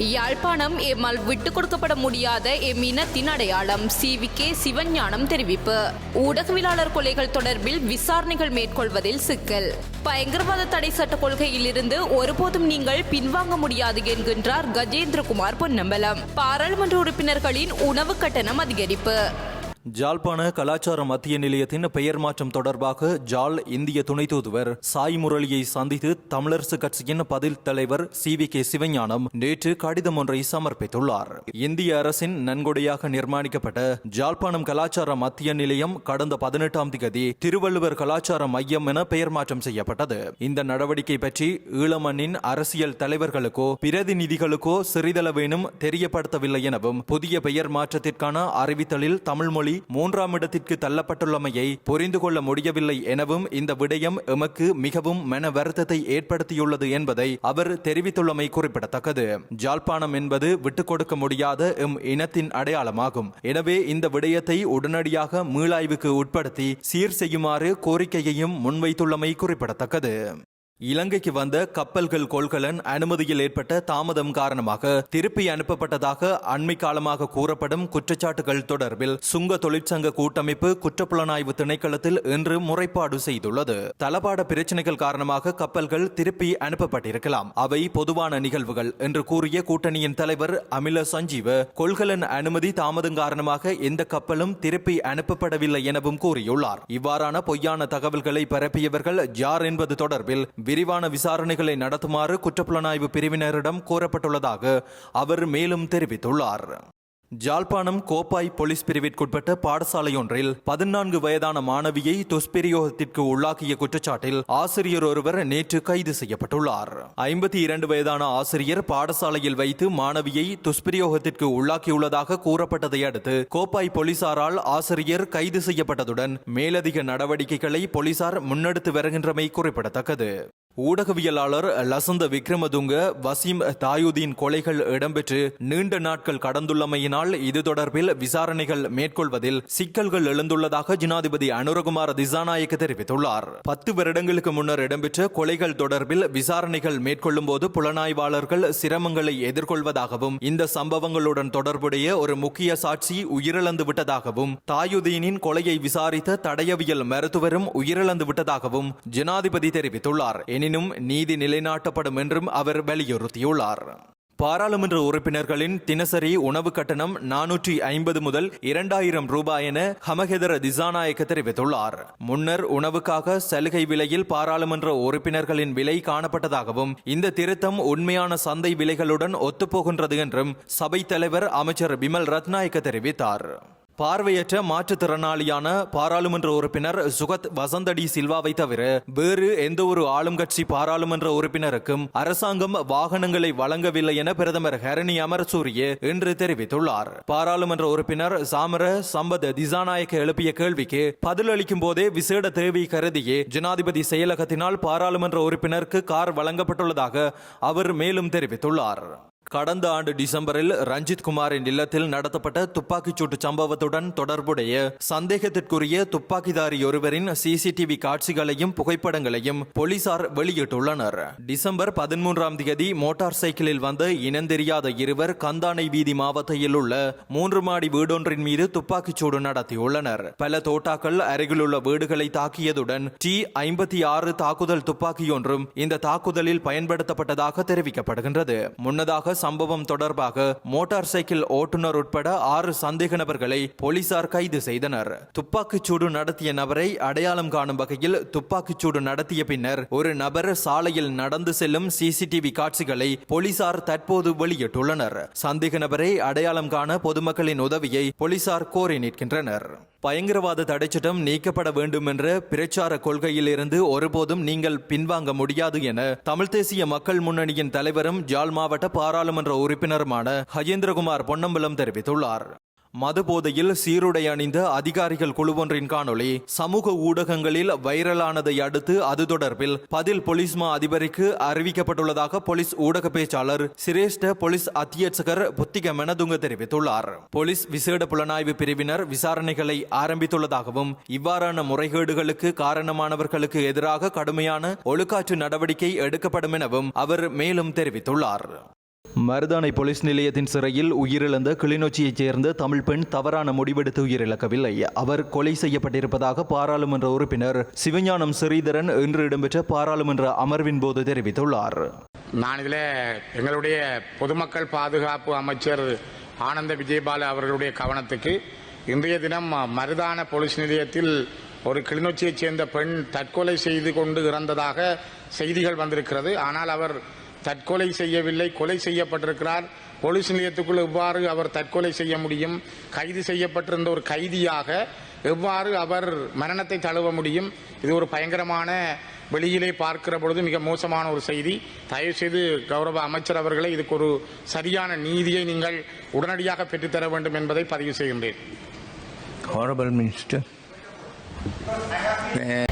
யாழ்ப்பாணம் எம்மால் விட்டுக் கொடுக்கப்பட முடியாத எம் இனத்தின் அடையாளம். சி. வி. கே. சிவஞானம் தெரிவிப்பு. ஊடகவியலாளர் கொலைகள் தொடர்பில் விசாரணைகள் மேற்கொள்வதில் சிக்கல். பயங்கரவாத தடை சட்ட கொள்கையிலிருந்து ஒருபோதும் நீங்கள் பின்வாங்க முடியாது என்கின்றார் கஜேந்திரகுமார் பொன்னம்பலம். பாராளுமன்ற உறுப்பினர்களின் உணவு கட்டணம் அதிகரிப்பு. ஜாழ்ப்பாண கலாச்சார மத்திய நிலையத்தின் பெயர் மாற்றம் தொடர்பாக ஜாழ் இந்திய துணை தூதுவர் சாய் முரளியை சந்தித்து தமிழரசு கட்சியின் பதில் தலைவர் சி வி கே சிவஞானம் நேற்று கடிதம் ஒன்றை சமர்ப்பித்துள்ளார். இந்திய அரசின் நன்கொடையாக நிர்மாணிக்கப்பட்ட ஜாழ்ப்பாணம் கலாச்சார மத்திய நிலையம் கடந்த பதினெட்டாம் தேதி திருவள்ளுவர் கலாச்சார மையம் என பெயர் மாற்றம் செய்யப்பட்டது. இந்த நடவடிக்கை பற்றி ஈழமண்ணின் அரசியல் தலைவர்களுக்கோ பிரதிநிதிகளுக்கோ சிறிதளவேனும் தெரியப்படுத்தவில்லை எனவும் புதிய பெயர் மாற்றத்திற்கான அறிவித்தலில் தமிழ் மொழி மூன்றாம் இடத்திற்கு தள்ளப்பட்டுள்ளமையை புரிந்து கொள்ள முடியவில்லை எனவும் இந்த விடயம் எமக்கு மிகவும் மன வருத்தத்தை ஏற்படுத்தியுள்ளது என்பதை அவர் தெரிவித்துள்ளமை குறிப்பிடத்தக்கது. ஜாழ்ப்பாணம் என்பது விட்டுக் கொடுக்க முடியாத எம் இனத்தின் அடையாளமாகும். எனவே இந்த விடயத்தை உடனடியாக மீளாய்வுக்கு உட்படுத்தி சீர் செய்யுமாறு கோரிக்கையையும் முன்வைத்துள்ளமை குறிப்பிடத்தக்கது. இலங்கைக்கு வந்த கப்பல்கள் கொள்கலன் அனுமதியில் ஏற்பட்ட தாமதம் காரணமாக திருப்பி அனுப்பப்பட்டதாக அண்மை காலமாக கூறப்படும் குற்றச்சாட்டுகள் தொடர்பில் சுங்க தொழிற்சங்க கூட்டமைப்பு குற்றப்புலனாய்வு திணைக்களத்தில் இன்று முறைப்பாடு செய்துள்ளது. தளபாட பிரச்சினைகள் காரணமாக கப்பல்கள் திருப்பி அனுப்பப்பட்டிருக்கலாம். அவை பொதுவான நிகழ்வுகள் என்று கூறிய கூட்டணியின் தலைவர் அமில சஞ்சீவ கொள்கலன் அனுமதி தாமதம் காரணமாக எந்த கப்பலும் திருப்பி அனுப்பப்படவில்லை எனவும் கூறியுள்ளார். இவ்வாறான பொய்யான தகவல்களை பரப்பியவர்கள் யார் என்பது தொடர்பில் விரிவான விசாரணைகளை நடத்துமாறு குற்றப்புலனாய்வு பிரிவினரிடம் கோரப்பட்டுள்ளதாக அவர் மேலும் தெரிவித்துள்ளார். ஜாழ்ப்பாணம் கோப்பாய் போலீஸ் பிரிவிற்குட்பட்ட பாடசாலையொன்றில் பதினான்கு வயதான மாணவியை துஷ்பிரயோகத்திற்கு உள்ளாக்கிய குற்றச்சாட்டில் ஆசிரியர் ஒருவர் நேற்று கைது செய்யப்பட்டுள்ளார். ஐம்பத்தி இரண்டு வயதான ஆசிரியர் பாடசாலையில் வைத்து மாணவியை துஷ்பிரயோகத்திற்கு உள்ளாக்கியுள்ளதாக கூறப்பட்டதை அடுத்து கோப்பாய் போலீசாரால் ஆசிரியர் கைது செய்யப்பட்டதுடன் மேலதிக நடவடிக்கைகளை போலீசார் முன்னெடுத்து வருகின்றமை குறிப்பிடத்தக்கது. ஊடகவியலாளர் லசந்த விக்ரமதுங்க வசீம் தாயுதீன் கொலைகள் இடம்பெற்று நீண்ட நாட்கள் கடந்துள்ளமையினால் இது தொடர்பில் விசாரணைகள் மேற்கொள்வதில் சிக்கல்கள் எழுந்துள்ளதாக ஜனாதிபதி அனுரகுமார திசாநாயக்க தெரிவித்துள்ளார். பத்து வருடங்களுக்கு முன்னர் இடம்பெற்ற கொலைகள் தொடர்பில் விசாரணைகள் மேற்கொள்ளும் போது புலனாய்வாளர்கள் சிரமங்களை எதிர்கொள்வதாகவும் இந்த சம்பவங்களுடன் தொடர்புடைய ஒரு முக்கிய சாட்சி உயிரிழந்து விட்டதாகவும் தாயுதீனின் கொலையை விசாரித்த தடயவியல் மருத்துவரும் உயிரிழந்து விட்டதாகவும் ஜனாதிபதி தெரிவித்துள்ளார். எனினும் நீதி நிலைநாட்டப்படும் என்றும் அவர் வலியுறுத்தியுள்ளார். பாராளுமன்ற உறுப்பினர்களின் தினசரி உணவு கட்டணம் நானூற்றி ஐம்பது முதல் இரண்டாயிரம் ரூபாய் என ஹமகெதர திசாநாயக்க தெரிவித்துள்ளார். முன்னர் உணவுக்காக சலுகை விலையில் பாராளுமன்ற உறுப்பினர்களின் விலை காணப்பட்டதாகவும் இந்த திருத்தம் உண்மையான சந்தை விலைகளுடன் ஒத்துப்போகின்றது என்றும் சபை தலைவர் அமைச்சர் பிமல் ரத்நாயக்க தெரிவித்தார். பார்வையற்ற மாற்றுத்திறனாளியான பாராளுமன்ற உறுப்பினர் சுகத் வசந்தடி சில்வாவை தவிர வேறு எந்த ஒரு ஆளும் கட்சி பாராளுமன்ற உறுப்பினருக்கும் அரசாங்கம் வாகனங்களை வழங்கவில்லை என பிரதமர் ஹரணி அமரசூரிய இன்று தெரிவித்துள்ளார். பாராளுமன்ற உறுப்பினர் சாமர சம்பத் திசாநாயக்க எழுப்பிய கேள்விக்கு பதிலளிக்கும் போதே விசேட தேவை கருதியே ஜனாதிபதி செயலகத்தினால் பாராளுமன்ற உறுப்பினருக்கு கார் வழங்கப்பட்டுள்ளதாக அவர் மேலும் தெரிவித்துள்ளார். கடந்த ஆண்டு டிசம்பரில் ரஞ்சித் குமாரின் இல்லத்தில் நடத்தப்பட்ட துப்பாக்கிச்சூட்டு சம்பவத்துடன் தொடர்புடைய சந்தேகத்திற்குரிய துப்பாக்கிதாரி ஒருவரின் சிசிடிவி காட்சிகளையும் புகைப்படங்களையும் போலீசார் வெளியிட்டுள்ளனர். டிசம்பர் பதிமூன்றாம் தேதி மோட்டார் சைக்கிளில் வந்த இனந்தெரியாத இருவர் கந்தானை வீதி மாவட்டத்தில் உள்ள மூன்று மாடி வீடொன்றின் மீது துப்பாக்கிச்சூடு நடத்தியுள்ளனர். பல தோட்டாக்கள் அருகிலுள்ள வீடுகளை தாக்கியதுடன் டி ஐம்பத்தி ஆறு தாக்குதல் துப்பாக்கியொன்றும் இந்த தாக்குதலில் பயன்படுத்தப்பட்டதாக தெரிவிக்கப்படுகின்றது. முன்னதாக சம்பவம் தொடர்பாக மோட்டார் சைக்கிள் ஓட்டுநர் உட்பட ஆறு சந்தேக நபர்களை போலீசார் கைது செய்தனர். துப்பாக்கிச்சூடு நடத்திய நபரை அடையாளம் காணும் வகையில் துப்பாக்கிச்சூடு நடத்திய பின்னர் ஒரு நபர் சாலையில் நடந்து செல்லும் சிசிடிவி காட்சிகளை போலீசார் தற்போது வெளியிட்டுள்ளனர். சந்தேக நபரை அடையாளம் காண பொதுமக்களின் உதவியை போலீசார் கோரி நிற்கின்றனர். பயங்கரவாத தடைச்சட்டம் நீக்கப்பட வேண்டும் என்ற பிரச்சார கொள்கையிலிருந்து ஒருபோதும் நீங்கள் பின்வாங்க முடியாது என தமிழ் தேசிய மக்கள் முன்னணியின் தலைவரும் ஜாழ் மாவட்ட பாராளுமன்ற உறுப்பினருமான ஹஜேந்திரகுமார் பொன்னம்பலம் தெரிவித்துள்ளார். மதுபோதையில் சீருடை அணிந்த அதிகாரிகள் குழுவொன்றின் காணொளி சமூக ஊடகங்களில் வைரலானதை அடுத்து அது தொடர்பில் பதில் போலீஸ் மா அதிபருக்கு அறிவிக்கப்பட்டுள்ளதாக போலீஸ் ஊடக பேச்சாளர் சிரேஷ்ட போலீஸ் அத்தியட்சகர் புத்திக மெனதுங்க தெரிவித்துள்ளார். போலீஸ் விசேட புலனாய்வு பிரிவினர் விசாரணைகளை ஆரம்பித்துள்ளதாகவும் இவ்வாறான முறைகேடுகளுக்கு காரணமானவர்களுக்கு எதிராக கடுமையான ஒழுக்காற்று நடவடிக்கை எடுக்கப்படும் எனவும் அவர் மேலும் தெரிவித்துள்ளார். மருதானை போலீஸ் நிலையத்தின் சிறையில் உயிரிழந்த கிளிநொச்சியைச் சேர்ந்த தமிழ் பெண் தவறான முடிவெடுத்து உயிரிழக்கவில்லை. அவர் கொலை செய்யப்பட்டிருப்பதாக பாராளுமன்ற உறுப்பினர் சிவஞானம் ஸ்ரீதரன் இன்று இடம்பெற்ற பாராளுமன்ற அமர்வின் போது தெரிவித்துள்ளார். நான் இதில் எங்களுடைய பொதுமக்கள் பாதுகாப்பு அமைச்சர் ஆனந்த விஜயபால அவர்களுடைய கவனத்துக்கு இன்றைய தினம் மருதான போலீஸ் நிலையத்தில் ஒரு கிளிநொச்சியைச் சேர்ந்த பெண் தற்கொலை செய்து கொண்டு இறந்ததாக செய்திகள் வந்திருக்கிறது. ஆனால் அவர் தற்கொலை செய்யவில்லை கொலை செய்யப்பட்டிருக்கிறார். போலீஸ் நிலையத்துக்குள் எவ்வாறு அவர் தற்கொலை செய்ய முடியும்? கைது செய்யப்பட்டிருந்த ஒரு கைதியாக எவ்வாறு அவர் மரணத்தை தழுவ முடியும்? இது ஒரு பயங்கரமான வெளியிலே பார்க்கிற பொழுது மிக மோசமான ஒரு செய்தி. தயவு செய்து கௌரவ அமைச்சர் அவர்களை இதுக்கு ஒரு சரியான நீதியை நீங்கள் உடனடியாக பெற்றுத்தர வேண்டும் என்பதை பதிவு செய்கின்றேன். Uh,